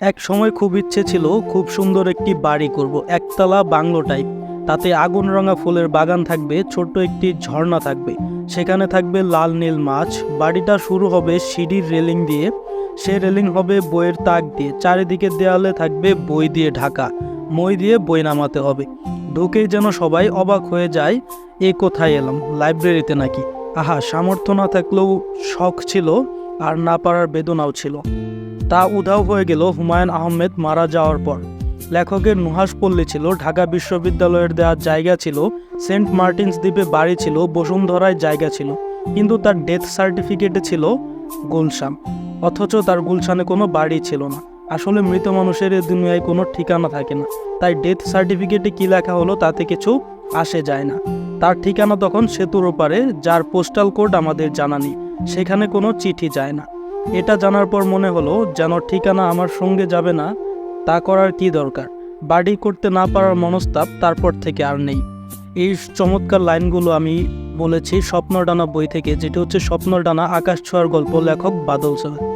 এক সময় খুব ইচ্ছে ছিল খুব সুন্দর একটি বাড়ি করব, একতলা বাংলো টাইপ তাতে আগুন রঙা ফুলের বাগান থাকবে, ছোট্ট একটি ঝর্ণা থাকবে। সেখানে থাকবে লাল নীল মাছ। বাড়িটা শুরু হবে সিঁড়ির রেলিং দিয়ে। সে রেলিং হবে বইয়ের তাক দিয়ে। চারিদিকে দেয়ালে থাকবে বই দিয়ে ঢাকা। মই দিয়ে বই নামাতে হবে। ঢুকেই যেন সবাই অবাক হয়ে যায়, এ কোথায় এলাম? লাইব্রেরিতে নাকি? আহা, সামর্থ্য না থাকলেও শখ ছিল, আর না পারার বেদনাও ছিল। তা উধাও হয়ে গেল হুমায়ুন আহমেদ মারা যাওয়ার পর। লেখকের নুহাস পল্লী ছিল, ঢাকা বিশ্ববিদ্যালয়ের দেওয়ার জায়গা ছিল, সেন্ট মার্টিনস দ্বীপে বাড়ি ছিল, বসুন্ধরায় জায়গা ছিল, কিন্তু তার ডেথ সার্টিফিকেটে ছিল গুলশান, অথচ তার গুলশানে কোনো বাড়ি ছিল না। আসলে মৃত মানুষের এ দুনিয়ায় কোনো ঠিকানা থাকে না, তাই ডেথ সার্টিফিকেটে কী লেখা হলো তাতে কিছু আসে যায় না। তার ঠিকানা তখন সেতুর ওপারে, যার পোস্টাল কোড আমাদের জানা নেই, সেখানে কোনো চিঠি যায় না। এটা জানার পর মনে হলো যেন ঠিকানা আমার সঙ্গে যাবে না, তা করার কি দরকার? বাড়ি করতে না পারার মনস্তাপ তারপর থেকে আর নেই। এই চমৎকার লাইনগুলো আমি বলেছি স্বপ্ন ডানা বই থেকে, যেটি হচ্ছে স্বপ্ন ডানা আকাশ ছোঁয়ার গল্প, লেখক বাদল স্যার